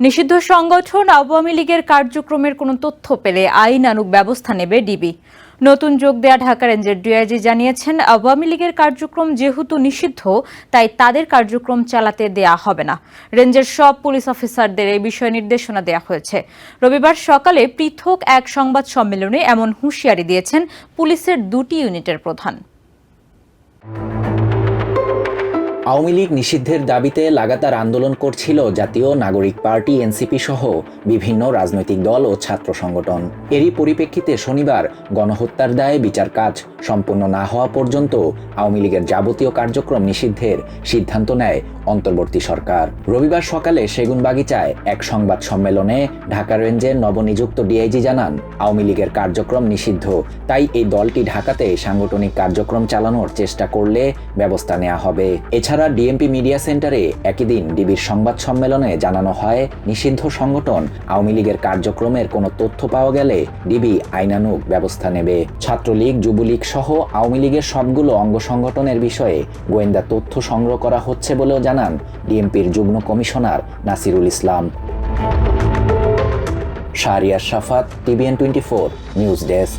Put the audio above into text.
নিষিদ্ধ সংগঠন আওয়ামী লীগের কার্যক্রমের কোনো তথ্য পেলে আইনানুগ ব্যবস্থা নেবে ডিবি। নতুন যোগ দেয়া ঢাকা রেঞ্জের ডিআইজি জানিয়েছেন, আওয়ামী লীগের কার্যক্রম যেহেতু নিষিদ্ধ, তাই তাদের কার্যক্রম চালাতে দেয়া হবে না। রেঞ্জের সব পুলিশ অফিসারদের এই বিষয়ে নির্দেশনা দেওয়া হয়েছে। রবিবার সকালে পৃথক এক সংবাদ সম্মেলনে এমন হুঁশিয়ারি দিয়েছেন পুলিশের দুটি ইউনিটের প্রধান। আওয়ামী লীগ নিষিদ্ধের দাবিতে লাগাতার আন্দোলন করছিল জাতীয় নাগরিক পার্টি, এনসিপি সহ বিভিন্ন রাজনৈতিক দল ও ছাত্র সংগঠন। এরই পরিপ্রেক্ষিতে শনিবার গণহত্যার দায়ে বিচার কাজ সম্পূর্ণ না হওয়া পর্যন্ত আওয়ামী লীগের যাবতীয় কার্যক্রম নিষিদ্ধের সিদ্ধান্ত নেয় অন্তর্বর্তী সরকার। রবিবার সকালে সেগুনবাগিচায় এক সংবাদ সম্মেলনে ঢাকা রেঞ্জের নবনিযুক্ত ডিআইজি জানান, আওয়ামী লীগের কার্যক্রম নিষিদ্ধ। তাই এই দলটি ঢাকাতে সাংগঠনিক কার্যক্রম চালানোর চেষ্টা করলে ব্যবস্থা নেওয়া হবে। এছাড়া ডিএমপি মিডিয়া সেন্টারে একই দিন ডিবির সংবাদ সম্মেলনে জানানো হয়, নিষিদ্ধ সংগঠন আওয়ামী লীগের কার্যক্রমের কোনো তথ্য পাওয়া গেলে ডিবি আইনানুগ ব্যবস্থা নেবে। ছাত্রলীগ, যুবলীগ সহ আওয়ামী লীগের সবগুলো অঙ্গ সংগঠনের বিষয়ে গোয়েন্দা তথ্য সংগ্রহ করা হচ্ছে বলেও জানান ডিএমপির যুগ্ম commissioner Nasirul Islam. Shahriar Shafat TVN twenty four news desk